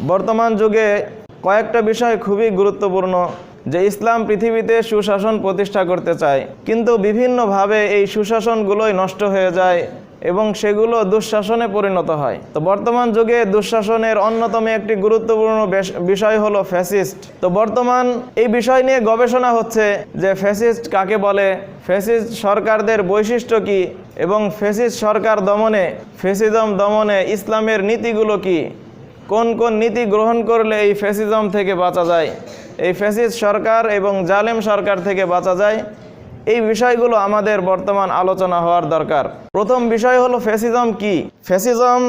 বর্তমান যুগে কয়েকটা বিষয় খুবই গুরুত্বপূর্ণ যে ইসলাম পৃথিবীতে সুশাসন প্রতিষ্ঠা করতে চায়। কিন্তু বিভিন্নভাবে এই সুশাসনগুলোই নষ্ট হয়ে যায় এবং সেগুলো দুঃশাসনে পরিণত হয়। তো বর্তমান যুগে দুঃশাসনের অন্যতম একটি গুরুত্বপূর্ণ বিষয় হলো ফ্যাসিস্ট। তো বর্তমান এই বিষয় নিয়ে গবেষণা হচ্ছে যে ফ্যাসিস্ট কাকে বলে? ফ্যাসিস্ট সরকারদের বৈশিষ্ট্য কি? এবং ফ্যাসিস্ট সরকার দমনে, ফ্যাসিজম দমনে ইসলামের নীতিগুলো কি? কোন কোন নীতি গ্রহণ করলে এই ফ্যাসিজম থেকে বাঁচা যায়? এই ফ্যাসিস্ট সরকার এবং জালেম সরকার থেকে বাঁচা যায়? এই বিষয়গুলো আমাদের বর্তমান আলোচনা হওয়ার দরকার। প্রথম বিষয় হলো ফ্যাসিজম কি? ফ্যাসিজম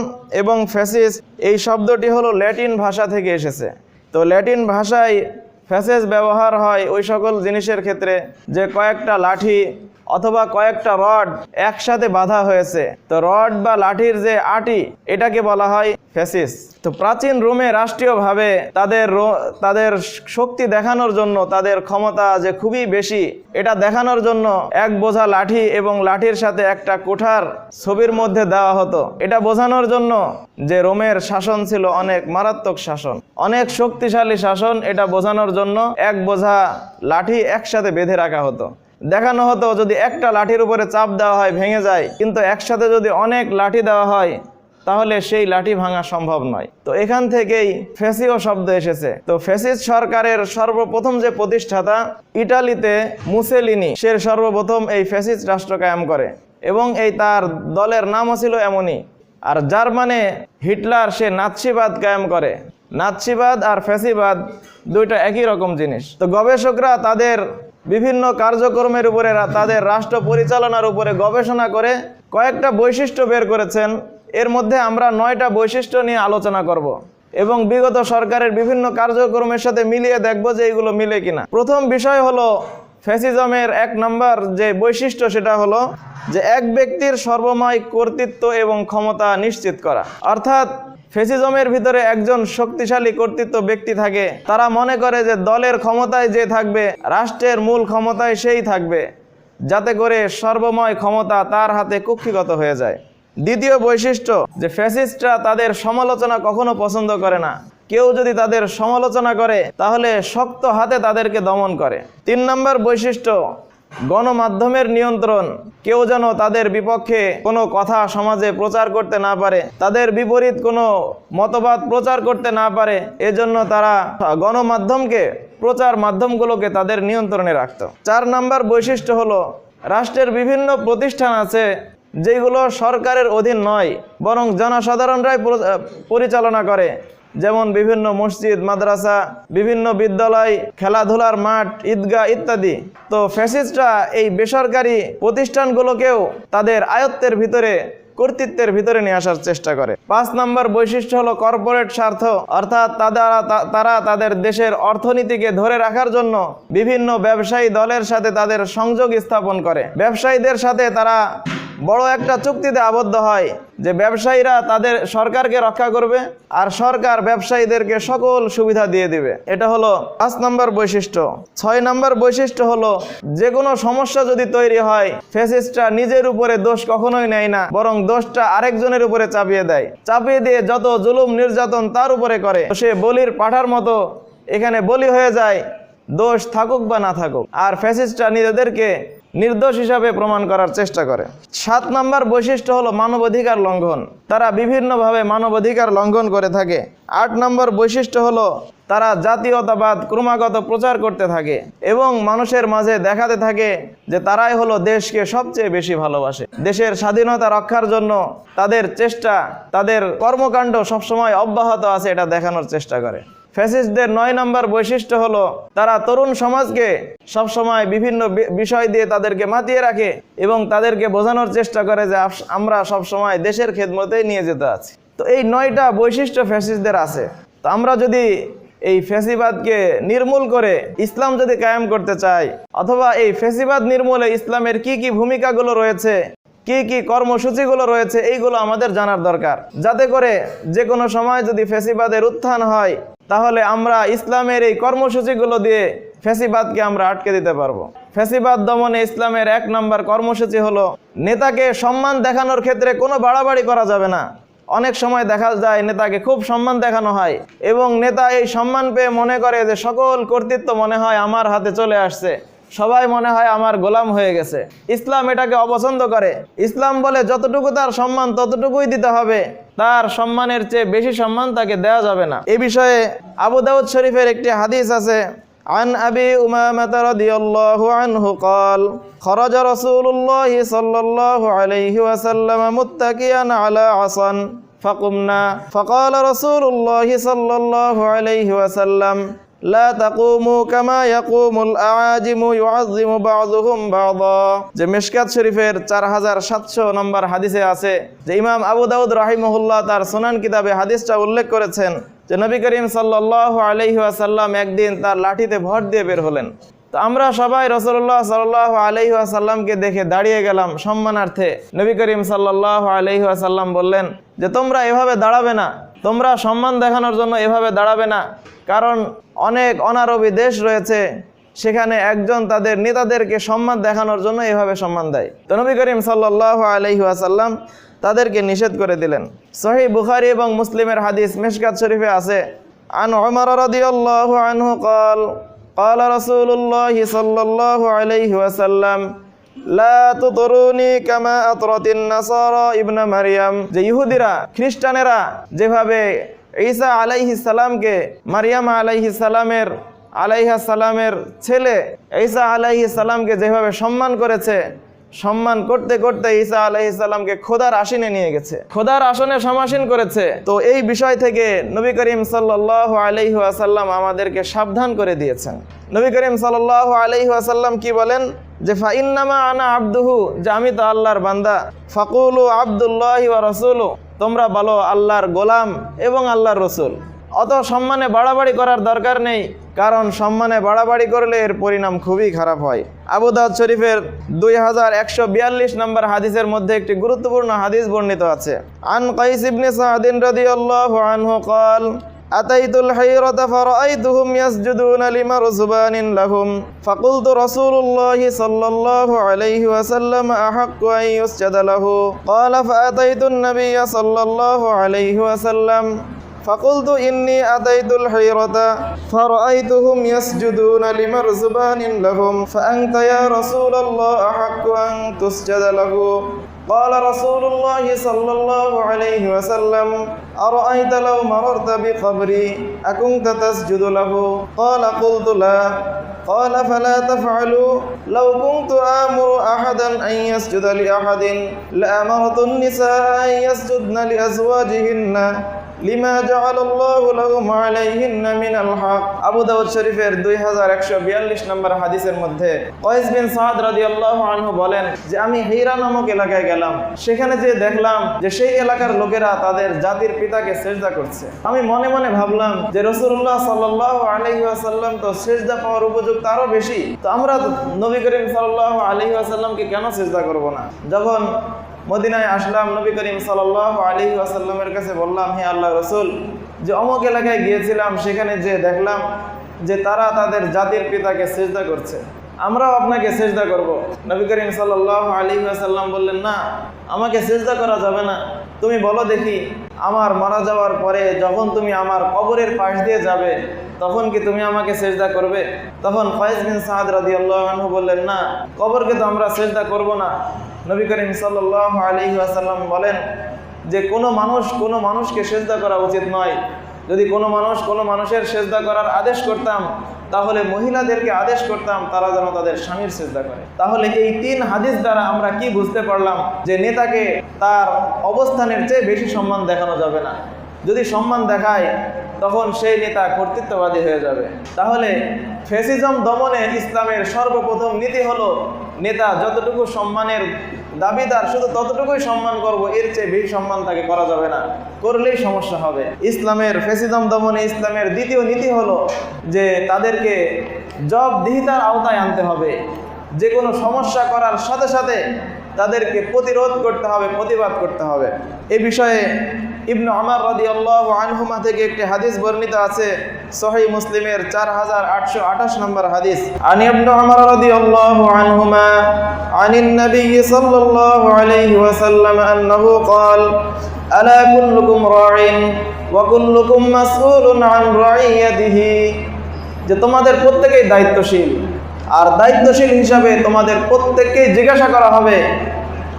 এবং ফ্যাসিস এই শব্দটি হলো ল্যাটিন ভাষা থেকে এসেছে। তো ল্যাটিন ভাষায় ফ্যাসেস ব্যবহার হয় ওই সকল জিনিসের ক্ষেত্রে, যে কয়েকটা লাঠি অথবা কয়েকটা রড একসাথে বাঁধা হয়েছে। তো রড বা লাঠির যে আটি, এটাকে বলা হয় ফ্যাসিস তো প্রাচীন রোমে রাষ্ট্রীয়ভাবে তাদের তাদের শক্তি দেখানোর জন্য তাদের ক্ষমতা যে খুবই বেশি, এটা দেখানোর জন্য এক বোঝা লাঠি এবং লাঠির সাথে একটা কোঠার ছবির মধ্যে দেওয়া হতো। এটা বোঝানোর জন্য যে রোমের শাসন ছিল অনেক মারাত্মক শাসন। অনেক শক্তিশালী শাসন এটা বোঝানোর জন্য এক বোঝা লাঠি একসাথে বেঁধে রাখা হতো। দেখানো হতো যদি একটা লাঠির উপরে চাপ দেওয়া হয়, ভেঙে যায়। কিন্তু একসাথে যদি অনেক লাঠি দেওয়া হয়, তাহলে সেই লাঠি ভাঙা সম্ভব নয়। তো এখান থেকেই ফেসিও শব্দ এসেছে। তো ফেসিস সরকারের সর্বপ্রথম যে প্রতিষ্ঠাতা ইটালিতে মুসেলিনি, সে সর্বপ্রথম এই ফেসিস রাষ্ট্র কায়েম করে। এবং এই তার দলের নামও ছিল এমনই। আর জার্মানে হিটলার সে নাৎসিবাদ কায়েম করে। নাৎসিবাদ আর ফ্যাসিবাদ দুইটা একই রকম জিনিস। তো গবেষকরা তাদের বিভিন্ন কার্যক্রমের উপরে তাদের রাষ্ট্র পরিচালনার উপরে গবেষণা করে কয়েকটা বৈশিষ্ট্য বের করেছেন। এর মধ্যে আমরা নয়টা বৈশিষ্ট্য নিয়ে আলোচনা করব এবং বিগত সরকারের বিভিন্ন কার্যক্রমের সাথে মিলিয়ে দেখব যে এগুলো মিলে কিনা। প্রথম বিষয় হলো ফ্যাসিজমের এক নম্বর যে বৈশিষ্ট্য সেটা হলো যে এক ব্যক্তির সর্বময় কর্তৃত্ব এবং ক্ষমতা নিশ্চিত করা। অর্থাৎ ফেসিজমের ভিতরে একজন শক্তিশালী কর্তৃত্ব ব্যক্তি থাকে। তারা মনে করে যে দলের ক্ষমতায় যে থাকবে, রাষ্ট্রের মূল ক্ষমতায় সেই থাকবে। যাতে করে সর্বময় ক্ষমতা তার হাতে কুক্ষিগত হয়ে যায়। দ্বিতীয় বৈশিষ্ট্য, যে ফ্যাসিস্টরা তাদের সমালোচনা কখনো পছন্দ করে না। কেউ যদি তাদের সমালোচনা করে, তাহলে শক্ত হাতে তাদেরকে দমন করে। তিন নম্বর বৈশিষ্ট্য গণমাধ্যমের নিয়ন্ত্রণ। কেউ যেন তাদের বিপক্ষে কোনো কথা সমাজে প্রচার করতে না পারে, তাদের বিপরীত কোনো মতবাদ প্রচার করতে না পারে, এজন্য তারা গণমাধ্যমকে, প্রচার মাধ্যমগুলোকে তাদের নিয়ন্ত্রণে রাখত। চার নাম্বার বৈশিষ্ট্য হলো, রাষ্ট্রের বিভিন্ন প্রতিষ্ঠান আছে যেগুলো সরকারের অধীন নয়, বরং জনসাধারণরাই পরিচালনা করে। যেমন বিভিন্ন মসজিদ, মাদ্রাসা, বিভিন্ন বিদ্যালয়, খেলাধুলার মাঠ, ঈদগাহ ইত্যাদি। তো ফ্যাসিস্টরা এই বেসরকারি প্রতিষ্ঠানগুলোকেও তাদের আয়ত্তের ভিতরে, কর্তৃত্বের ভিতরে নিয়ে আসার চেষ্টা করে। পাঁচ নম্বর বৈশিষ্ট্য হলো কর্পোরেট স্বার্থ, অর্থাৎ তারা তারা তাদের দেশের অর্থনীতিকে ধরে রাখার জন্য বিভিন্ন ব্যবসায়ী দলের সাথে তাদের সংযোগ স্থাপন করে। ব্যবসায়ীদের সাথে তারা বড় একটা চুক্তিতে আবদ্ধ হয় যে ব্যবসায়ীরা তাদের সরকারকে রক্ষা করবে আর সরকার ব্যবসায়ীদেরকে সকল সুবিধা দিয়ে দিবে। এটা হলো পাঁচ নম্বর বৈশিষ্ট্য। ছয় নম্বর বৈশিষ্ট্য হলো যে কোনো সমস্যা যদি তৈরি হয় ফেসিস্টরা নিজের উপরে দোষ কখনোই নেয় না, বরং দোষটা আরেকজনের উপরে চাপিয়ে দেয়। চাপিয়ে দিয়ে যত জুলুম নির্যাতন তার উপরে করে। সে বলির পাঠার মতো এখানে বলি হয়ে যায়, দোষ থাকুক বা না থাকুক। আর ফ্যাসিস্টরা নিজেদেরকে নির্দোষ হিসাবে প্রমাণ করার চেষ্টা করে। সাত নাম্বার বৈশিষ্ট্য হলো মানবাধিকার লঙ্ঘন। তারা বিভিন্নভাবে মানবাধিকার লঙ্ঘন করে থাকে। আট নম্বর বৈশিষ্ট্য হলো তারা জাতীয়তাবাদ, ক্রমাগত প্রচার করতে থাকে এবং মানুষের মাঝে দেখাতে থাকে যে তারাই হলো দেশকে সবচেয়ে বেশি ভালোবাসে। দেশের স্বাধীনতা রক্ষার জন্য তাদের চেষ্টা, তাদের কর্মকাণ্ড সবসময় অব্যাহত আছে, এটা দেখানোর চেষ্টা করে। ফ্যাসিস্টদের নয় নম্বর বৈশিষ্ট্য হলো তারা তরুণ সমাজকে সবসময় বিভিন্ন বিষয় দিয়ে তাদেরকে মাতিয়ে রাখে এবং তাদেরকে বোঝানোর চেষ্টা করে যে আমরা সবসময় দেশের খেদমতেই নিয়ে যেতে আছি। তো এই নয়টা বৈশিষ্ট্য ফ্যাসিস্টদের আছে। তো আমরা যদি এই ফ্যাসিবাদকে নির্মূল করে ইসলাম যদি কায়েম করতে চাই, অথবা এই ফ্যাসিবাদ নির্মূলে ইসলামের কি কি ভূমিকাগুলো রয়েছে, কি কি কর্মসূচিগুলো রয়েছে, এইগুলো আমাদের জানার দরকার। যাতে করে যে কোনো সময় যদি ফেসিবাদের উত্থান হয় তাহলে আমরা ইসলামের এই কর্মসূচিগুলো দিয়ে ফেসিবাদকে আমরা আটকে দিতে পারব। ফেসিবাদ দমনে ইসলামের এক নম্বর কর্মসূচি হলো, নেতাকে সম্মান দেখানোর ক্ষেত্রে কোনো বাড়াবাড়ি করা যাবে না। অনেক সময় দেখা যায় নেতাকে খুব সম্মান দেখানো হয় এবং নেতা এই সম্মান পেয়ে মনে করে যে সকল কর্তৃত্ব মনে হয় আমার হাতে চলে আসছে। সবাই মনে হয় আমার গোলাম হয়ে গেছে ইসলাম এটাকে অপছন্দ করে ইসলাম বলে যতটুকু তার সম্মান ততটুকুই দিতে হবে তার সম্মানের চেয়ে বেশি সম্মান তাকে দেওয়া যাবে না এ বিষয়ে আবু দাউদ শরীফের একটি হাদিস আছে عن أبي أمامة رضي الله عنه قال خرج رسول الله صلى الله عليه وسلم متكئا على عصا فقمنا فقال رسول الله صلى الله عليه وسلم যে মেশকাত শরীফের চার হাজার সাতশো নম্বর হাদিসে আছে যে ইমাম আবু দাউদ রাহিমহুল্লাহ তার সোনান কিতাবে হাদিসটা উল্লেখ করেছেন যে নবী করিম সাল্লাহ আলহিহাসাল্লাম একদিন তার লাঠিতে ভর দিয়ে বের হলেন। তো আমরা সবাই রসল্লাহ সাল্লাহ আলহি আসাল্লামকে দেখে দাঁড়িয়ে গেলাম সম্মানার্থে। নবী করিম সাল্লাহ আলহি আসাল্লাম বললেন যে, তোমরা এভাবে দাঁড়াবে না। তোমরা সম্মান দেখানোর জন্য এভাবে দাঁড়াবে না। কারণ অনেক অনারবী দেশ রয়েছে, সেখানে একজন তাদের নেতাদেরকে সম্মান দেখানোর জন্য এভাবে সম্মান দেয়। তো নবী করিম সাল্লাহ আলহি আসাল্লাম তাদেরকে নিষেধ করে দিলেন। সহি বুখারি এবং মুসলিমের হাদিস মেশকাত শরীফে আছে, আন ওমর রদিয়াল্লাহু আনহু কল قال رسول الله صلى الله عليه وسلم لا تطروني كما أطرت النصارى ابن مريم যে ইহুদিরা খ্রিস্টানেরা যেভাবে ঈসা আলাইহিস সালামকে মারিয়াম আলাইহিস সালামের আলাইহা সালামের ছেলে ঈসা আলাইহিস সালামকে যেভাবে সম্মান করেছে সম্মান করতে করতে ঈসা আলাইহিস সালামকে খোদার আসনে নিয়ে গেছে। খোদার আসনে সমাসীন করেছে। তো এই বিষয় থেকে নবী করিম সাল্লাহ আলাইহি আসাল্লাম আমাদেরকে সাবধান করে দিয়েছেন। নবী করিম আলাইহি আসাল্লাম কি বলেন? যে, ফাইন্নামা আনা আব্দুহু যে, আমি তো আল্লাহর বান্দা। ফাকুলু আবদুল্লাহ রসুলু তোমরা বলো আল্লাহর গোলাম এবং আল্লাহর রসুল। অত সম্মানে বাড়াবাড়ি করার দরকার নেই। কারণ সম্মানে বাড়াবাড়ি করলে এর পরিণাম খুবই খারাপ হয় আবু দাউদ শরীফের দুই হাজার একশো বিয়াল্লিশ নম্বর হাদিসের মধ্যে একটি গুরুত্বপূর্ণ হাদিস বর্ণিত আছে আন কাইস ইবনে সাদিন রাদিয়াল্লাহু আনহু قال أتيت الحيرة فرأيتهم يسجدون لمرزبان لهم فقلت رسول الله صلى الله عليه وسلم أحق أن يسجد له قال فأتيت النبي صلى الله عليه وسلم فقلت إني أتيت الحيرة فرأيتهم يسجدون لمرزبان لهم فأنت يا رسول الله أحق أن تسجد له قال رسول الله صلى الله عليه وسلم أرأيت لو مررت بقبري أكنت تسجد له قال قلت لا قال فلا تفعلوا لو كنت آمر أحدا أن يسجد لأحد لأمرت النساء أن يسجدن لأزواجهن লিমা আবু শরীফের 2142 নম্বর হাদিসের মধ্যে বলেন যে, আমি নামক এলাকায় গেলাম। সেখানে দেখলাম যে, সেই এলাকার লোকেরা তাদের জাতির পিতাকে সেজদা করছে। আমি মনে মনে ভাবলাম যে, রাসূলুল্লাহ সাল্লাল্লাহু আলাইহি ওয়াসাল্লাম তো সেজদা পাওয়ার উপযুক্ত আরও বেশি। তো আমরা নবী করিম সাল্লাল্লাহু আলাইহি ওয়াসাল্লামকে কেন সেজদা করব না? যখন মদিনায় আসলাম, নবী করিম সাল আলী আসাল্লামের কাছে বললাম, হে আল্লাহ রসুল, যে অমুক এলাকায় গিয়েছিলাম, সেখানে যে দেখলাম যে তারা তাদের জাতির পিতাকে সেজদা করছে। আমরাও আপনাকে সেজদা করব। নবী করিম সাল আলী আসাল্লাম বললেন, না, আমাকে সেজদা করা যাবে না। তুমি বলো দেখি, আমার মারা যাওয়ার পরে যখন তুমি আমার কবরের পাশ দিয়ে যাবে, তখন কি তুমি আমাকে সেজদা করবে? তখন ফয়েজ বিন সাহাদ রাদি আল্লাহ বললেন, না, কবরকে তো আমরা সেজদা করব না। নবী করিম সাল্লাহ আলহি আসাল্লাম বলেন যে কোনো মানুষ কোনো মানুষকে সেজদা করা উচিত নয়। যদি কোনো মানুষ কোনো মানুষের সেজদা করার আদেশ করতাম, তাহলে মহিলাদেরকে আদেশ করতাম, তারা যেন তাদের স্বামীর সেজদা করে। তাহলে এই তিন হাদিস দ্বারা আমরা কি বুঝতে পারলাম যে নেতাকে তার অবস্থানের চেয়ে বেশি সম্মান দেখানো যাবে না। যদি সম্মান দেখায়, তখন সেই নেতা কর্তৃত্ববাদী হয়ে যাবে। তাহলে ফেসিজম দমনে ইসলামের সর্বপ্রথম নীতি হলো নেতা যতটুকু সম্মানের দাবিদার, শুধু ততটুকুই সম্মান করব, এর চেয়ে বেশি সম্মান তাকে করা যাবে না। করলেই সমস্যা হবে। ইসলামের ফেসিজম দমনে ইসলামের দ্বিতীয় নীতি হলো যে তাদেরকে জবাবদিহিতার আওতায় আনতে হবে। যে কোনো সমস্যা করার সাথে সাথে তাদেরকে প্রতিরোধ করতে হবে, প্রতিবাদ করতে হবে। এ বিষয়ে ইবনু আমার রাদি আল্লাহ আনহুমা থেকে একটি হাদিস বর্ণিত আছে সহি মুসলিমের চার হাজার আটশো আঠাশ নম্বর হাদিস আনি ইবনু আমার রাদি আল্লাহ আনহুমা عن النبي صلى الله عليه وسلم أنه قال আলা কুল্লুকুম রাইন ওয়া কুল্লুকুম মাসউলুন আন রাইয়াতিহি যে তোমাদের প্রত্যেকেই দায়িত্বশীল আর দায়িত্বশীল হিসাবে তোমাদের প্রত্যেককেই জিজ্ঞাসা করা হবে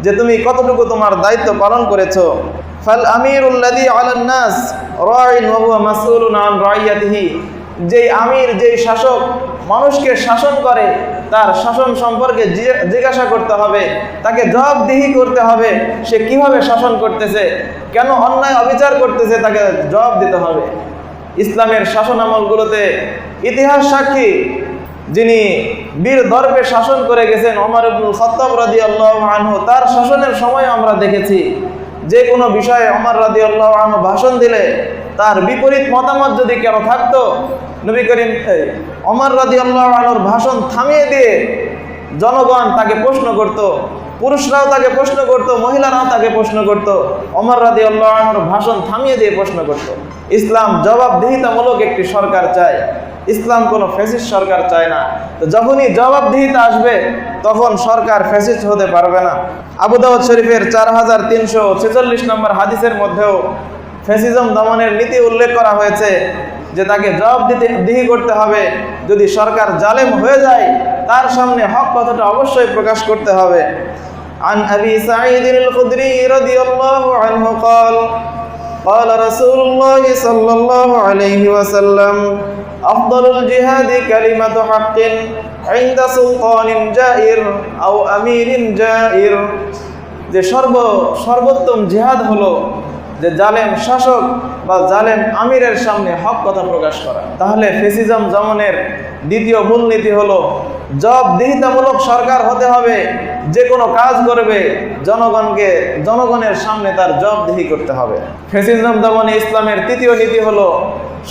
যে তুমি কতটুকু তোমার দায়িত্ব পালন করেছ? ফাল আমিরুল্লাদি আলান নাস রাইন ওয়া হুয়া মাসউলুন আন রাইয়াতিহি। যেই আমির, যেই শাসক মানুষকে শাসন করে, তার শাসন সম্পর্কে জিজ্ঞাসা করতে হবে, তাকে জবাবদিহি করতে হবে, সে কীভাবে শাসন করতেছে, কেন অন্যায় অবিচার করতেছে, তাকে জবাব দিতে হবে। ইসলামের শাসন আমলগুলোতে ইতিহাস সাক্ষী যিনি বীর দর্পে শাসন করে গেছেন ওমর ইবনুল খত্তাব রাদিয়াল্লাহু আনহু, তার শাসনের সময় আমরা দেখেছি যে কোনো বিষয়ে অমর রাদিয়াল্লাহু আনহু ভাষণ দিলে তার বিপরীত মতামত যদি কেন থাকতো, নবী করিম অমর রাদিয়াল্লাহু আনহুর ভাষণ থামিয়ে দিয়ে জনগণ তাকে প্রশ্ন করত, পুরুষরাও তাকে প্রশ্ন করত, মহিলারাও তাকে প্রশ্ন করত অমর রাদি আল্লাহর ভাষণ থামিয়ে দিয়ে প্রশ্ন করত। ইসলাম জবাবদিহিতামূলক একটি সরকার চায়। ইসলাম কোনো ফেসিস সরকার চায় না তো যখনই জবাবদিহিতা আসবে তখন সরকার ফেসিস হতে পারবে না আবু দাউদ শরীফের চার হাজার তিনশো ছেচল্লিশ নম্বর হাদিসের মধ্যেও ফ্যাসিজম দমনের নীতি উল্লেখ করা হয়েছে যে তাকে জবাব দিতে দিহি করতে হবে যদি সরকার জালেম হয়ে যায় তার সামনে হক কথাটা অবশ্যই প্রকাশ করতে হবে عن أبي سعيد الخدري رضي الله عنه قال قال رسول الله صلى الله عليه وسلم أفضل الجهاد كلمة حق عند سلطان جائر أو أمير جائر যে সর্ব সর্বোত্তম জিহাদ হলো যে জালেম শাসক বা জালেম আমিরের সামনে হক কথা প্রকাশ করা। তাহলে ফেসিজম জমনের দ্বিতীয় মূলনীতি হলো, জবাবদিহিতামূলক সরকার হতে হবে, যে কোনো কাজ করবে, জনগণকে, জনগণের সামনে তার জবাবদিহি করতে হবে। ফেসিজম দমনে ইসলামের তৃতীয় নীতি হলো,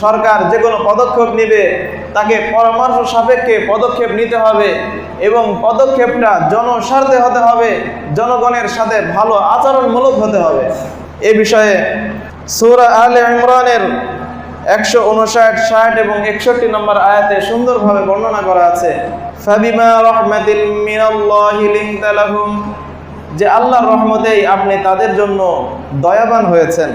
সরকার যে কোনো পদক্ষেপ নেবে, তাকে পরামর্শ সাপেক্ষে পদক্ষেপ নিতে হবে এবং পদক্ষেপটা জনস্বার্থে হতে হবে, জনগণের সাথে ভালো আচরণমূলক হতে হবে। এ বিষয়ে সূরা আলে ইমরানের একশো উনষাট, ষাট এবং একষট্টি নম্বর আয়াতে সুন্দরভাবে বর্ণনা করা আছে যে আল্লাহর রহমতেই আপনি তাদের জন্য দয়াবান হয়েছেন।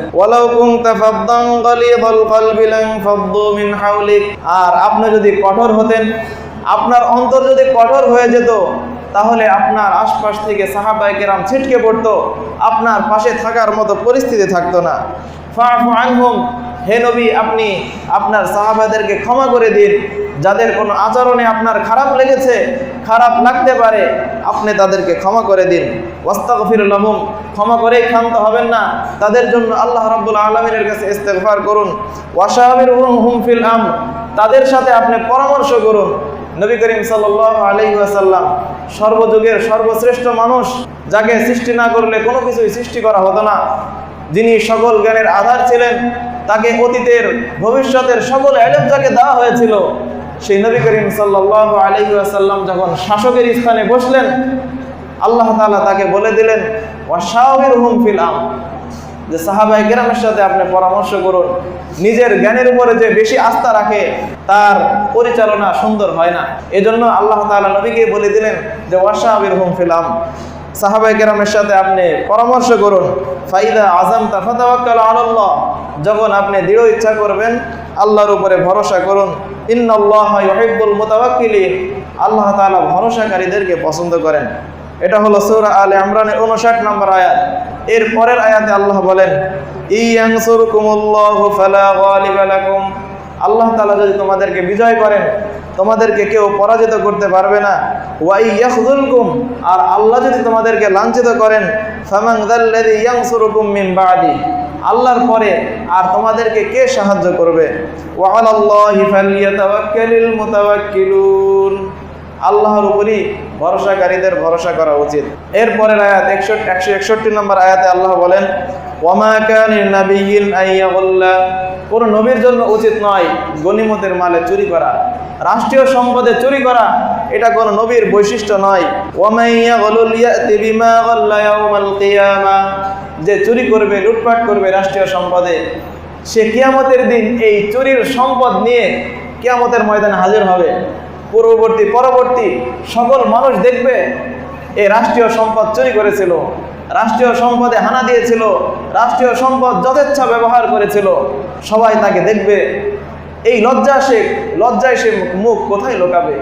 আর আপনি যদি কঠোর হতেন, আপনার অন্তর যদি কঠোর হয়ে যেত তাহলে আপনার আশপাশ থেকে সাহাবায়ে কেরাম ছিটকে পড়তো। আপনার পাশে থাকার মতো পরিস্থিতি থাকতো না। ফাফু হে নবী, আপনি আপনার সাহাবাদেরকে ক্ষমা করে দিন। যাদের কোনো আচরণে আপনার খারাপ লেগেছে, খারাপ লাগতে পারে, আপনি তাদেরকে ক্ষমা করে দিন। ওয়াস্তাগফিরুল্লাহুম ক্ষমা করেই ক্ষান্ত হবেন না। তাদের জন্য আল্লাহ রাব্বুল আলামিনের কাছে ইস্তেগফার করুন। ওয়াশাবিরহুম হুম ফিল আম তাদের সাথে আপনি পরামর্শ করুন। নবী করিম সাল্লাল্লাহু আলাইহি ওয়াসাল্লাম সর্বযুগের সর্বশ্রেষ্ঠ মানুষ, যাকে সৃষ্টি না করলে কোনো কিছুই সৃষ্টি করা হতো না। যিনি সকল জ্ঞানের আধার ছিলেন, তাকে অতীতের, ভবিষ্যতের সকল এলেম যাকে দেওয়া হয়েছিল, সেই নবী করিম সাল্লাল্লাহু আলাইহি ওয়াসাল্লাম যখন শাসকের স্থানে বসলেন, আল্লাহ তাআলা তাকে বলে দিলেন ওয়াশাবির হুম ফিল আম যে সাহাবাই গ্রামের সাথে আপনি পরামর্শ করুন। নিজের জ্ঞানের উপরে যে বেশি আস্থা রাখে, তার পরিচালনা সুন্দর হয় না। এজন্য আল্লাহ তাআলা নবীকে বলে দিলেন যে ওয়াশাবির হুম ফিল আম সাহাবাই কেরামের সাথে আপনি পরামর্শ করুন। ফাইদা আজম তাফাতাওয়াক্কাল আলাল্লাহ। যখন আপনি দৃঢ় ইচ্ছা করবেন, আল্লাহর উপরে ভরসা করুন। ইন্নাল্লাহ ইউহিব্বুল আল্লাহ তাআলা ভরসাকারীদেরকে পছন্দ করেন। এটা হলো সূরা আলে ইমরানের 59 নম্বর আয়াত। এর পরের আয়াতে আল্লাহ বলেন আল্লাহ তালা যদি তোমাদেরকে বিজয় করেন, তোমাদেরকে কেউ পরাজিত করতে পারবে না। ওয়াই ইয়াখযুলকুম। আর আল্লাহ যদি তোমাদেরকে লাঞ্ছিত করেন মিন বাদি। আল্লাহর পরে আর তোমাদেরকে কে সাহায্য করবে? ওয়া আলাল্লাহি ফালইয়াতাওয়াক্কালিল মুতাওয়াক্কিলুন। আল্লাহর উপরই ভরসাকারীদের ভরসা করা উচিত। এরপরের আয়াত একষট্টি একশো একষট্টি নম্বর আয়াতে আল্লাহ বলেন কোন নবীর জন্য উচিত নয় গনিমতের মালে চুরি করা, রাষ্ট্রীয় সম্পদে চুরি করা, এটা কোন নবীর বৈশিষ্ট্য নয়। যে চুরি করবে, লুটপাট করবে রাষ্ট্রীয় সম্পদে, সে কিয়ামতের দিন এই চুরির সম্পদ নিয়ে কিয়ামতের ময়দানে হাজির হবে। পূর্ববর্তী, পরবর্তী সকল মানুষ দেখবে, এই রাষ্ট্রীয় সম্পদ চুরি করেছিল, রাষ্ট্রীয় সম্পদে হানা দিয়েছিল, রাষ্ট্রীয় সম্পদ যথেচ্ছা ব্যবহার করেছিল। সবাই তাকে দেখবে, এই লজ্জা সে, লজ্জায় সে মুখ কোথায় লোকাবে?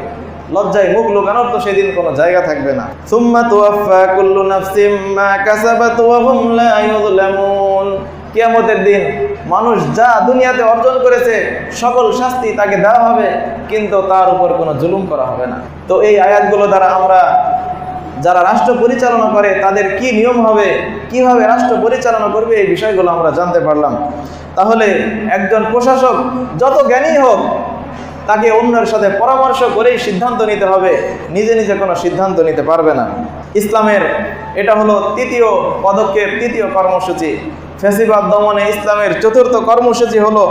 লজ্জায় মুখ লোকানোর তো সেদিন কোনো জায়গা থাকবে না। সুম্মা তুওয়াফা কুল্লু নাফসিম মা কাসাবাত ওয়া হুম লা ইউযলামুন। কিয়ামতের দিন মানুষ যা দুনিয়াতে অর্জন করেছে, সকল শাস্তি তাকে দেওয়া হবে, কিন্তু তার উপর কোনো জুলুম করা হবে না। তো এই আয়াতগুলো দ্বারা আমরা যারা রাষ্ট্র পরিচালনা করে, তাদের কি নিয়ম হবে, কীভাবে রাষ্ট্র পরিচালনা করবে, এই বিষয়গুলো আমরা জানতে পারলাম। তাহলে একজন প্রশাসক যত জ্ঞানী হোক, তাকে অন্যের সাথে পরামর্শ করেই সিদ্ধান্ত নিতে হবে, নিজে নিজে কোনো সিদ্ধান্ত নিতে পারবে না। ইসলামের এটা হলো তৃতীয় পদক্ষেপ, তৃতীয় কর্মসূচি। ফেসিবাদ দমনে ইসলামের চতুর্থ কর্মসূচি হলো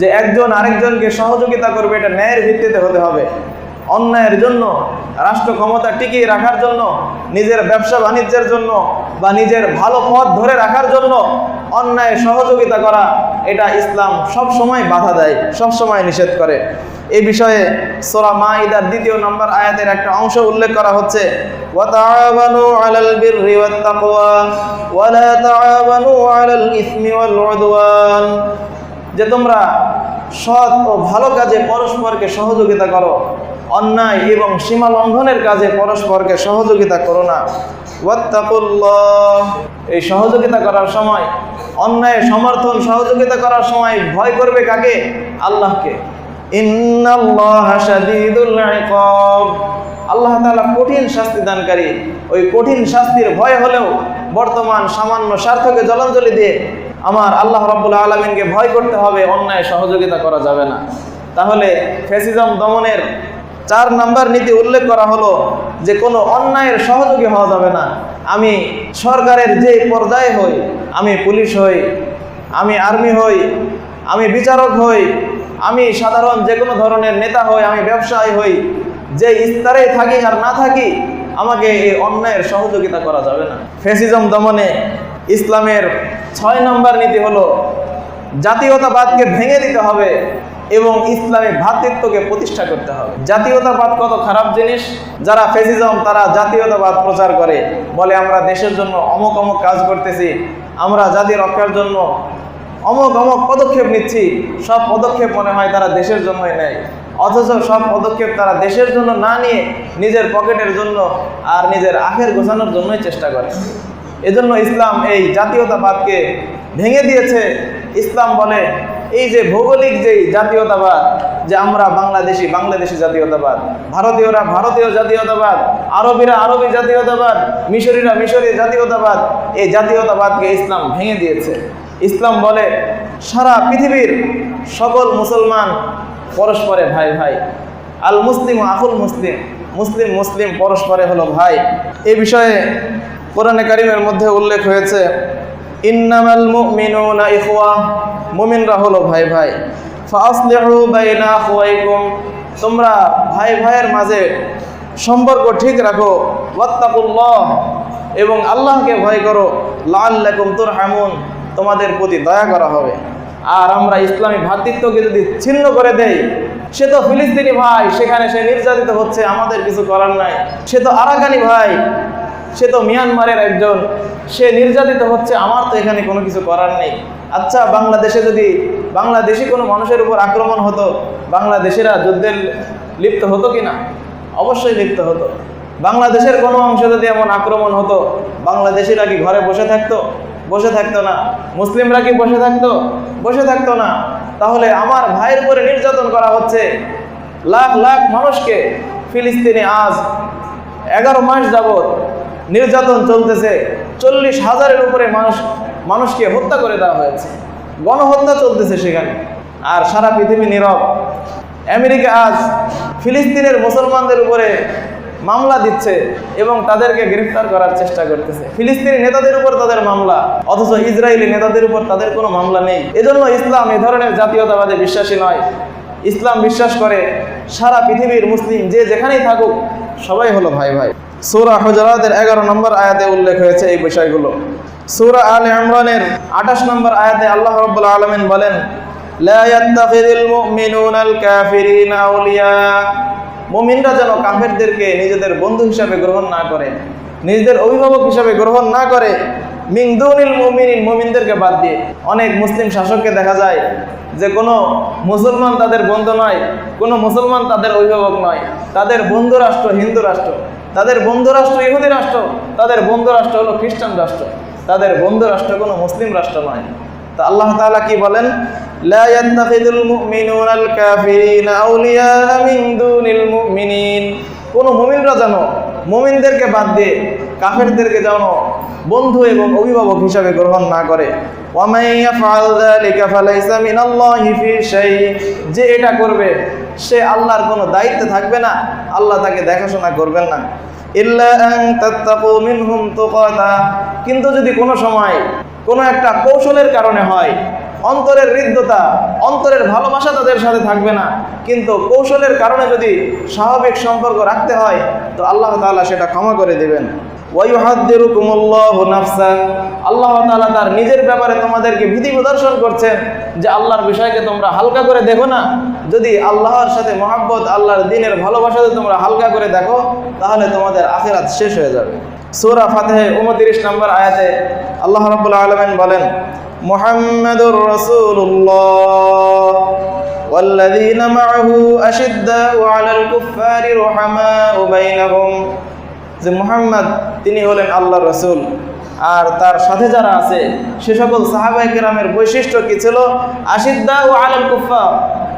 যে একজন আরেকজনকে সহযোগিতা করবে, এটা ন্যায়ের ভিত্তিতে হতে হবে। অন্যায়ের জন্য রাষ্ট্র ক্ষমতা টিকিয়ে রাখার জন্য নিজের ব্যবসা বাণিজ্যের জন্য বা নিজের ভালো পথ ধরে রাখার জন্য অন্যায় সহযোগিতা করা এটা ইসলাম সব সময় বাধা দেয় সব সময় নিষেধ করে এই বিষয়ে সোরা মাইদার দ্বিতীয় নম্বর আয়াতের একটা অংশ উল্লেখ করা হচ্ছে وَتَعَاوَنُوا عَلَى الْبِرِّ وَالتَّقْوَى وَلَا تَعَاوَنُوا عَلَى الْإِثْمِ وَالْعُدْوَانِ যে তোমরা সৎ ও ভালো কাজে পরস্পরকে সহযোগিতা করো অন্যায় এবং সীমা লঙ্ঘনের কাজে পরস্পরকে সহযোগিতা করো না। এই সহযোগিতা করার সময়, অন্যায়, সমর্থন, সহযোগিতা করার সময় ভয় করবে কাকে? আল্লাহকে। আল্লাহ তাআলা কঠিন শাস্তি দানকারী। ওই কঠিন শাস্তির ভয় হলেও বর্তমান সামান্য স্বার্থকে জলাঞ্জলি দিয়ে আমার আল্লাহ রাব্বুল আলমিনকে ভয় করতে হবে, অন্যায় সহযোগিতা করা যাবে না। তাহলে ফ্যাসিজম দমনের চার নাম্বার নীতি উল্লেখ করা হলো যে কোনো অন্যায়ের সহযোগী হওয়া যাবে না। আমি সরকারের যে পর্যায়ে হই, আমি পুলিশ হই, আমি আর্মি হই, আমি বিচারক হই, আমি সাধারণ যে কোনো ধরনের নেতা হই, আমি ব্যবসায়ী হই যে স্তরে থাকি আর না থাকি, আমাকে এই অন্যায়ের সহযোগিতা করা যাবে না। ফ্যাসিজম দমনে ইসলামের ছয় নম্বর নীতি হলো জাতীয়তাবাদকে ভেঙে দিতে হবে এবং ইসলামী ভ্রাতৃত্বকে প্রতিষ্ঠা করতে হবে। জাতীয়তাবাদ কত খারাপ জিনিস? যারা ফেসিজম তারা জাতীয়তাবাদ প্রচার করে। বলে আমরা দেশের জন্য অমুক অমুক কাজ করতেছি, আমরা জাতি রক্ষার জন্য অমুক অমুক পদক্ষেপ নিচ্ছি। সব পদক্ষেপ মনে হয় তারা দেশের জন্যই নেয়। অথচ সব পদক্ষেপ তারা দেশের জন্য না নিয়ে নিজের পকেটের জন্য আর নিজের আখের গোছানোর জন্যই চেষ্টা করে। এজন্য ইসলাম এই জাতীয়তাবাদকে ভেঙে দিয়েছে। ইসলাম বলে এই যে ভৌগোলিক যেই জাতীয়তাবাদ, যে আমরা বাংলাদেশি বাংলাদেশি জাতীয়তাবাদ, ভারতীয়রা ভারতীয় জাতীয়তাবাদ, আরবিরা আরবি জাতীয়তাবাদ, মিশরীরা মিশরী জাতীয়তাবাদ, এই জাতীয়তাবাদকে ইসলাম ভেঙে দিয়েছে। ইসলাম বলে সারা পৃথিবীর সকল মুসলমান পরস্পরে ভাই ভাই। আল মুসলিম আহুল মুসলিম মুসলিম মুসলিম পরস্পরে হলো ভাই। এই বিষয়ে কোরআনে কারিমের মধ্যে উল্লেখ হয়েছে, ইন্নামাল মুমিনুনা ইখওয়া মুমিনরা হলো ভাই ভাই। তোমরা ভাই ভাইয়ের মাঝে সম্পর্ক ঠিক রাখো এবং আল্লাহকে ভয় করো, লাআল্লাকুম তুরহামুন, তোমাদের প্রতি দয়া করা হবে। আর আমরা ইসলামী ভ্রাতৃত্বকে যদি ছিন্ন করে দেই, সে তো ফিলিস্তিনি ভাই, সেখানে সে নির্যাতিত হচ্ছে, আমাদের কিছু করার নাই। সে তো আরাকানি ভাই সে তো মিয়ানমারের একজন। সে নির্যাতিত হচ্ছে, আমার তো এখানে কোনো কিছু করার নেই। আচ্ছা বাংলাদেশে যদি বাংলাদেশি কোনো মানুষের উপর আক্রমণ হতো, বাংলাদেশিরা যুদ্ধের লিপ্ত হতো কি না অবশ্যই লিপ্ত হতো। বাংলাদেশের কোনো অংশে যদি এমন আক্রমণ হতো, বাংলাদেশিরা কি ঘরে বসে থাকতো? বসে থাকতো না। মুসলিমরা কি বসে থাকতো? বসে থাকতো না। তাহলে আমার ভাইয়ের উপরে নির্যাতন করা হচ্ছে। লাখ লাখ মানুষকে ফিলিস্তিনে আজ এগারো মাস যাবৎ নির্যাতন চলতেছে। চল্লিশ হাজারের উপরে মানুষ, মানুষকে হত্যা করে দেওয়া হয়েছে। গণহত্যা চলতেছে সেখানে। আর সারা পৃথিবী নীরব। আমেরিকা আজ ফিলিস্তিনের মুসলমানদের উপরে মামলা দিচ্ছে এবং তাদেরকে গ্রেফতার করার চেষ্টা করতেছে। ফিলিস্তিনি নেতাদের উপর তাদের মামলা, অথচ ইসরায়েলি নেতাদের উপর তাদের কোনো মামলা নেই। এজন্য ইসলাম এ ধরনের জাতীয়তাবাদে বিশ্বাসী নয়। ইসলাম বিশ্বাস করে সারা পৃথিবীর মুসলিম যে যেখানেই থাকুক, সবাই হলো ভাই ভাই। সূরা হুজরাতের এগারো নম্বর আয়াতে উল্লেখ হয়েছে এই বিষয়গুলো। সূরা আল ইমরানের আঠাশ নম্বর আয়াতে আল্লাহ রাব্বুল আলামিন বলেন মুমিনরা যেন কাফেরদেরকে নিজেদের বন্ধু হিসাবে গ্রহণ না করে, নিজেদের অভিভাবক হিসাবে গ্রহণ না করে মিংদুনিল মুমিনিন, মুমিনদেরকে বাদ দিয়ে। অনেক মুসলিম শাসককে দেখা যায় যে কোনো মুসলমান তাদের বন্ধু নয়, কোনো মুসলমান তাদের অভিভাবক নয়, তাদের বন্ধু রাষ্ট্র হিন্দু রাষ্ট্র তাদের বন্ধু রাষ্ট্র ইহুদি রাষ্ট্র তাদের বন্ধু রাষ্ট্র হলো খ্রিস্টান রাষ্ট্র তাদের বন্ধু রাষ্ট্র কোনো মুসলিম রাষ্ট্র নয় তা আল্লাহ তাআলা কি বলেন لا يتخذ المؤمنون الكافرين أولياء من دون المؤمنين কোনো মমিনরা যেন মমিনদেরকে বাদ দিয়ে কাফেরদেরকে যেন বন্ধু এবং অভিভাবক হিসাবে গ্রহণ না করে। যে এটা করবে, সে আল্লাহর কোনো দায়িত্বে থাকবে না, আল্লাহ তাকে দেখাশোনা করবেন না। কিন্তু যদি কোনো সময় কোনো একটা কৌশলের কারণে হয় অন্তরের হৃদ্যতা, অন্তরের ভালোবাসা তাদের সাথে থাকবে না। কিন্তু কৌশলের কারণে যদি স্বাভাবিক সম্পর্ক রাখতে হয়, তো আল্লাহ তাআলা সেটা ক্ষমা করে দেবেন। আল্লাহ তাআলা তার নিজের ব্যাপারে তোমাদেরকে ভীতি প্রদর্শন করছেন যে আল্লাহর বিষয়কে তোমরা হালকা করে দেখো না। যদি আল্লাহর সাথে মহাব্বত, আল্লাহর দিনের ভালোবাসাতে তোমরা হালকা করে দেখো, তাহলে তোমাদের আখিরাত শেষ হয়ে যাবে। সূরা ফাতিহে 29 নম্বর আয়াতে আল্লাহ রাব্বুল আলামিন বলেন মুহাম্মাদুর রাসূলুল্লাহ والذين معه أشداء على الكفار رحماء بينهم যে মুহাম্মদ তিনি হলেন আল্লাহ রসুল আর তার সাথে যারা আছে সে সকল সাহাবাই কেরামের বৈশিষ্ট্য কি ছিল আশিদ্দা ও আলম কুফা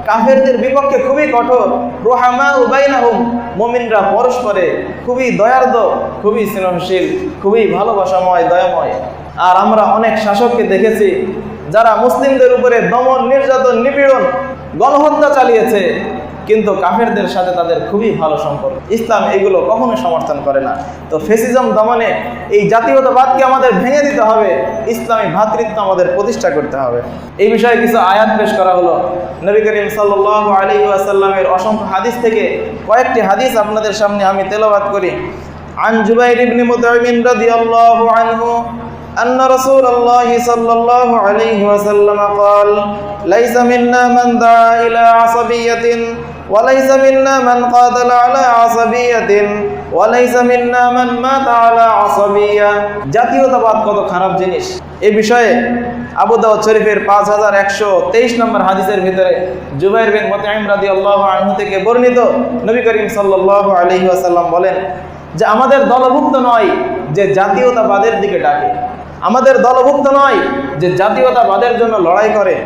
কাফেরদের বিপক্ষে খুবই কঠোর রোহামা উবাইনাহুম মমিনরা পরস্পরে খুবই দয়ার্দ খুবই স্নেহশীল খুবই ভালোবাসাময় দয়াময় আর আমরা অনেক শাসককে দেখেছি যারা মুসলিমদের উপরে দমন নির্যাতন নিপীড়ন গণহত্যা চালিয়েছে কিন্তু কাফেরদের সাথে তাদের খুবই ভালো সম্পর্ক ইসলাম এগুলো কখনো সমর্থন করে না তো ফেসিজম দমনে এই জাতীয়তাবাদকে আমাদের ভেঙে দিতে হবে ইসলামী ভ্রাতৃত্ব আমাদের প্রতিষ্ঠা করতে হবে এই বিষয়ে কিছু আয়াত পেশ করা হলো নবী করিম সাল্লাহ আলী আসাল্লামের অসংখ্য হাদিস থেকে কয়েকটি হাদিস আপনাদের সামনে আমি তেলাবাদ করি عن جبير بن مطعم رضي الله عنه أن رسول الله صلى الله عليه وسلم قال ليس منا من دعا إلى عصبية وليس منا من قاتل على عصبية وليس منا من مات على عصبية জাতীয়তাবাদ কত খারাপ জিনিস এই বিষয়ে আবু দাউদ শরীফের পাঁচ হাজার একশো তেইশ নম্বর হাদিসের ভিতরে জুবাইর বিন মোতাইম রাদি আল্লাহ আনহু থেকে বর্ণিত নবী করিম সাল্লাহ আলহি আসাল্লাম বলেন যে আমাদের দলভুক্ত নয় যে জাতীয়তাবাদের দিকে ডাকে আমাদের দলভুক্ত নয় যে জাতীয়তাবাদের জন্য লড়াই করে।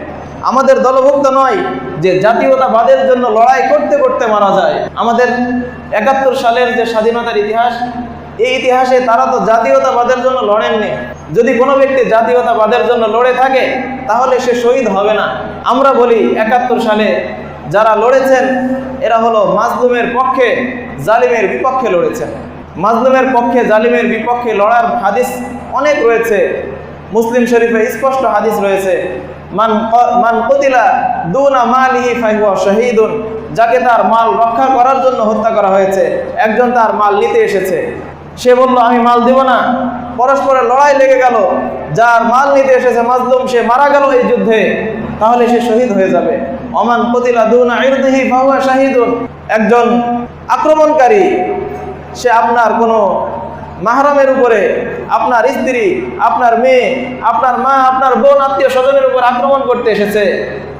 আমাদের দলভুক্ত নয় যে জাতীয়তাবাদের জন্য লড়াই করতে করতে মারা যায়। আমাদের একাত্তর সালের যে স্বাধীনতার ইতিহাস, এই ইতিহাসে তারা তো জাতীয়তাবাদের জন্য লড়েননি। যদি কোনো ব্যক্তি জাতীয়তাবাদের জন্য লড়ে থাকে, তাহলে সে শহীদ হবে না। আমরা বলি একাত্তর সালে যারা লড়েছেন, এরা হলো মাজলুমের পক্ষে, জালিমের বিপক্ষে লড়েছেন। মাজলুমের পক্ষে, জালিমের বিপক্ষে লড়ার হাদিস অনেক রয়েছে। মুসলিম শরীফে স্পষ্ট হাদিস রয়েছে, মান মান কতিলা দুনা মালিহি ফাইহুয়া শহীদুন যাকে তার মাল রক্ষা করার জন্য হত্যা করা হয়েছে, একজন তার মাল নিতে এসেছে। সে বলল, আমি মাল দিব না। পরস্পরের লড়াই লেগে গেল। যার মাল নিতে এসেছে মাজলুম, সে মারা গেল এই যুদ্ধে। তাহলে সে শহীদ হয়ে যাবে। অমান কতিলা দুনা ইরদিহি ফাহুয়া শাহিদুন একজন আক্রমণকারী সে আপনার কোনো মাহরমের উপরে, আপনার স্ত্রী, আপনার মেয়ে, আপনার মা, আপনার বোন, আত্মীয় স্বজনের উপর আক্রমণ করতে এসেছে,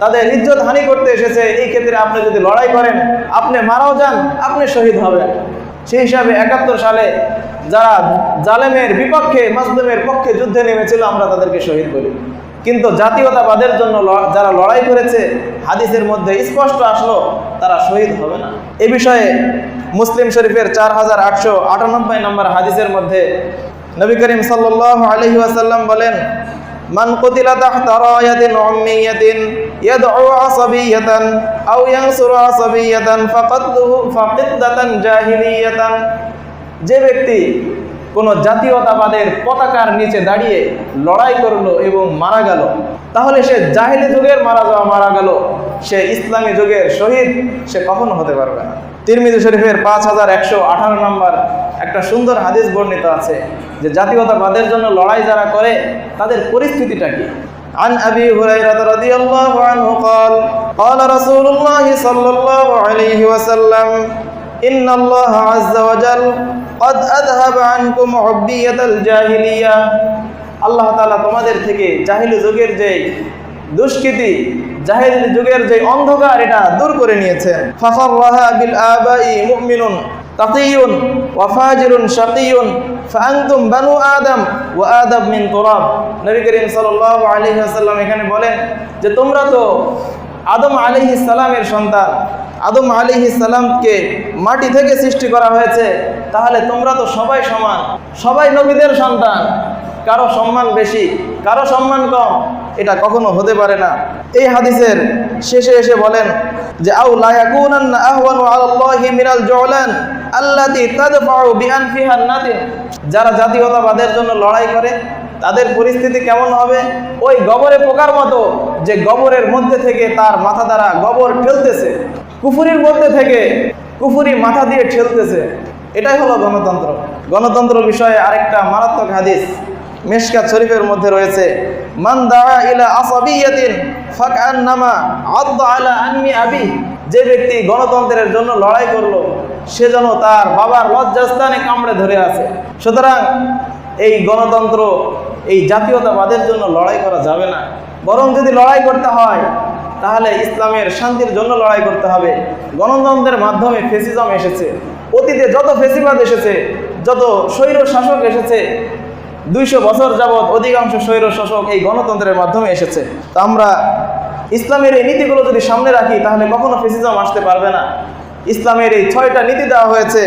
তাদের ইজ্জত হানি করতে এসেছে, এই ক্ষেত্রে আপনি যদি লড়াই করেন, আপনি মারাও যান, আপনি শহীদ হবেন। সেই হিসাবে একাত্তর সালে যারা জালেমের বিপক্ষে, মাজলুমের পক্ষে যুদ্ধে নেমেছিল, আমরা তাদেরকে শহীদ বলি কিন্তু জাতীয়তাবাদের জন্য যারা লড়াই করেছে, হাদিসের মধ্যে স্পষ্ট আসলো, তারা শহীদ হবে না। এ বিষয়ে মুসলিম শরীফের চার হাজার আটশো আটানব্বই নম্বর হাদিসের মধ্যে নবী করিম সাল্লাহ আলহি ওয়াসাল্লাম বলেন যে ব্যক্তি কোনো জাতীয়তাবাদের পতাকার নিচে দাঁড়িয়ে লড়াই করলো এবং মারা গেল তাহলে সে জাহিলি যুগের মারা যাওয়া মারা গেল সে ইসলামী যুগের শহীদ সে কখনো হতে পারবে না তিরমিজি শরীফের পাঁচ হাজার একশো আঠারো নম্বর একটা সুন্দর হাদিস বর্ণিত আছে যে জাতীয়তাবাদের জন্য লড়াই যারা করে তাদের পরিস্থিতিটা কি عن أبي هريرة رضي الله عنه قال قال رسول الله صلى الله عليه وسلم إن الله عز وجل قد أذهب عنكم عبية الجاهلية আল্লাহ তাআলা তোমাদের থেকে জাহিলি যুগের যে দুষ্কৃতি জাহিল যুগের যে অন্ধকার এটা দূর করে নিয়েছেন ফাখরাহা বিল আবাই মুমিনুন তাকিয়ুন ওয়া ফাজিরুন শাকিয়ুন ফাআনতুম বানু আদম ওয়া আদম মিন তুরাব নবী করিম সাল্লাল্লাহু আলাইহি ওয়াসাল্লাম এখানে বলেন যে তোমরা তো আদম আলাইহিস সালামের সন্তান আদম আলাইহিস সালামকে মাটি থেকে সৃষ্টি করা হয়েছে, তাহলে তোমরা তো সবাই সমান। সবাই নবীদের সন্তান। কারও সম্মান বেশি, কারও সম্মান কম, এটা কখনো হতে পারে না। এই হাদিসের শেষে এসে বলেন যে আউ লা ইয়াকুনান্না আহওয়ানু যারা জাতীয়তাবাদের জন্য লড়াই করে তাদের পরিস্থিতি কেমন হবে? ওই গবরে পোকার মতো যে গবরের মধ্যে থেকে তার মাথা দ্বারা গবর ঠেলতেছে, কুফুরির মধ্যে থেকে কুফুরি মাথা দিয়ে ঠেলতেছে, এটাই হলো গণতন্ত্র। গণতন্ত্র বিষয়ে আরেকটা মারাত্মক হাদিস মেশকাত শরীফের মধ্যে রয়েছে, মান আলা আনমি আবি। যে ব্যক্তি গণতন্ত্রের জন্য লড়াই করল, সে যেন তার বাবার লজ্জাস্থানে কামড়ে ধরে আছে। সুতরাং এই গণতন্ত্র এই জাতীয়তাবাদের জন্য লড়াই করা যাবে না। বরং যদি লড়াই করতে হয়, তাহলে ইসলামের শান্তির জন্য লড়াই করতে হবে। গণতন্ত্রের মাধ্যমে ফেসিজম এসেছে। অতীতে যত ফেসিবাদ এসেছে, যত স্বৈর শাসক এসেছে, দুইশো বছর যাবৎ অধিকাংশ স্বৈর শাসক এই গণতন্ত্রের মাধ্যমে এসেছে। তো আমরা ইসলামের এই নীতিগুলো যদি সামনে রাখি, তাহলে কখনো ফেসিজম আসতে পারবে না। ইসলামের এই ছয়টা নীতি দেওয়া হয়েছে।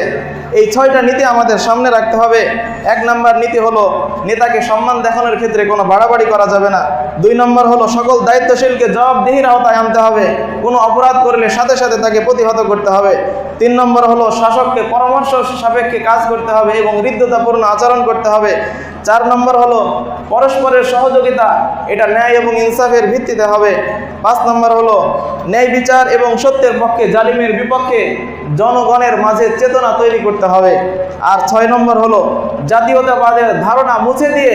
এই ছয়টা নীতি আমাদের সামনে রাখতে হবে। এক নম্বর নীতি হলো, নেতাকে সম্মান দেখানোর ক্ষেত্রে কোনো বাড়াবাড়ি করা যাবে না। দুই নম্বর হলো, সকল দায়িত্বশীলকে জবাবদিহির আওতায় আনতে হবে। কোনো অপরাধ করলে সাথে সাথে তাকে প্রতিহত করতে হবে। তিন নম্বর হলো, শাসককে পরামর্শ সাপেক্ষে কাজ করতে হবে এবং হৃদ্যতাপূর্ণ আচরণ করতে হবে। চার নম্বর হলো, পরস্পরের সহযোগিতা, এটা ন্যায় এবং ইনসাফের ভিত্তিতে হবে। পাঁচ নম্বর হলো, ন্যায় বিচার এবং সত্যের পক্ষে জালিমের বিপক্ষে জনগণের মাঝে চেতনা তৈরি করতে হবে। আর ছয় নম্বর হলো, জাতীয়তাবাদের ধারণা মুছে দিয়ে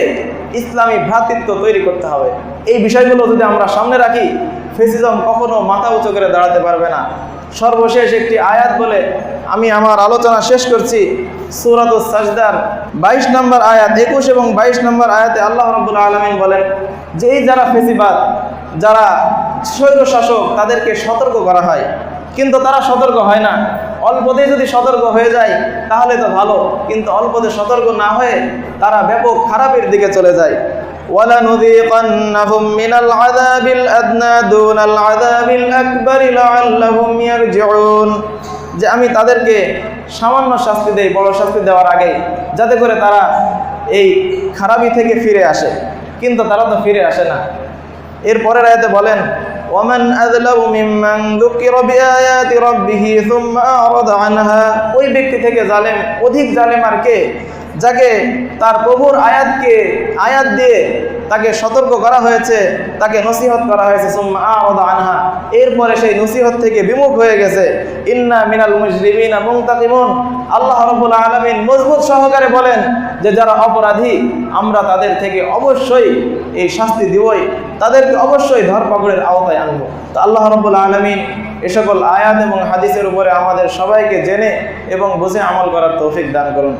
ইসলামী ভ্রাতৃত্ব তৈরি করতে হবে। এই বিষয়গুলো যদি আমরা সামনে রাখি, ফেসিজম কখনো মাথা উঁচু করে দাঁড়াতে পারবে না। সর্বশেষ একটি আয়াত বলে, আমি আমার আলোচনা শেষ করছি সুরাত সাজদার বাইশ নম্বর আয়াত, একুশ এবং বাইশ নম্বর আয়াতে আল্লাহ রবুল্লা আলমিন বলেন যে এই যারা ফেসিবাদ, যারা স্বৈর শাসক তাদেরকে সতর্ক করা হয়। কিন্তু তারা সতর্ক হয় না। অল্পতে যদি সতর্ক হয়ে যায় তাহলে তো ভালো কিন্তু অল্পতে সতর্ক না হয়ে তারা ব্যাপক খারাপের দিকে চলে যায় ولنذيقنهم من العذاب الأدنى دون العذاب الأكبر لعلهم يرجعون যে আমি তাদেরকে সামান্য শাস্তি দেই বড় শাস্তি দেওয়ার আগে যাতে করে তারা এই খারাপি থেকে ফিরে আসে কিন্তু তারা তো ফিরে আসে না এরপরের আয়াতে বলেন ওমান আযলামু ممن ذكر بآيات ربه ثم أعرض عنها ওই ব্যক্তি থেকে জালেম, অধিক জালেম আর কে? যাকে তার প্রভুর আয়াতকে আয়াত দিয়ে তাকে সতর্ক করা হয়েছে, তাকে নসিহত করা হয়েছে আনহা। এরপরে সেই নসিহত থেকে বিমুখ হয়ে গেছে। ইন্না মিনাল মুজরিমিনা মুনতাকিমুন। আল্লাহ রাব্বুল আলামিন মজবুত সহকারে বলেন যে, যারা অপরাধী, আমরা তাদের থেকে অবশ্যই এই শাস্তি দিবই। তাদেরকে অবশ্যই ধরপাকড়ের আওতায় আনব। তো আল্লাহ রব্বুল আলমিন এ সকল আয়াত এবং হাদিসের উপরে আমাদের সবাইকে জেনে এবং বুঝে আমল করার তৌফিক দান করুন।